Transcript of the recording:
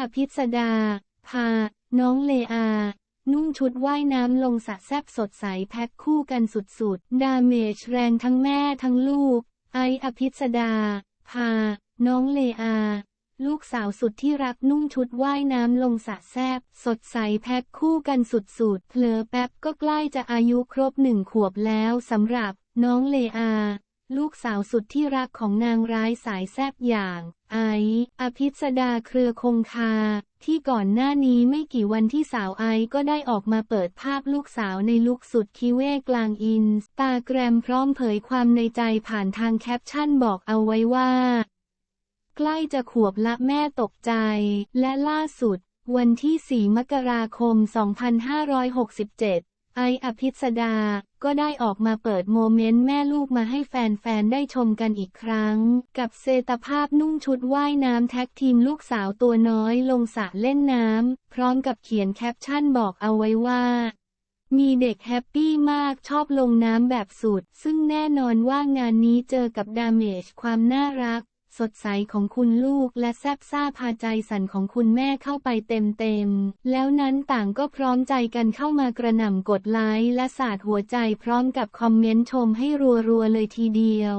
อภิสดา พา น้องเลอา นุ่งชุดว่ายน้ำลงสระแซบสดใสแพ็คคู่กันสุดๆ ดาเมจแรงทั้งแม่ทั้งลูก ไออภิสดา พา น้องเลอา ลูกสาวสุดที่รักนุ่งชุดว่ายน้ำลงสระแซบสดใสแพ็คคู่กันสุดๆเผลอแป๊บก็ใกล้จะอายุครบหนึ่งขวบแล้วสำหรับ น้องเลอา ลูกสาวสุดที่รักของนางร้ายสายแซบอย่าง ไออภิสดาเครือคงคา ที่ก่อนหน้านี้ไม่กี่วันที่สาวไอก็ได้ออกมาเปิดภาพลูกสาวในลุคสุดคิเวกลางอินสตาแกรมพร้อมเผยความในใจผ่านทางแคปชั่นบอกเอาไว้ว่า ใกล้จะขวบละแม่ตกใจ และล่าสุด วันที่ 4 มกราคม 2567 ไออภิสดา ก็ได้ออกมาเปิดโมเมนต์แม่ลูกมาให้แฟนๆ ได้ชมกันอีกครั้ง กับเซตภาพนุ่งชุดว่ายน้ำแท็กทีมลูกสาวตัวน้อยลงสระเล่นน้ำ พร้อมกับเขียนแคปชั่นบอกเอาไว้ว่า มีเด็กแฮปปี้มากชอบลงน้ำแบบสุด ซึ่งแน่นอนว่างานนี้เจอกับดาเมจความน่ารัก สดใสของคุณลูกและแซบซ่าพาใจสั่นของคุณแม่เข้าไปเต็มๆแล้วนั้นต่างก็พร้อมใจกันเข้ามากระหน่ำกดไลค์และสาดหัวใจพร้อมกับคอมเมนต์ชมให้รัวๆเลยทีเดียว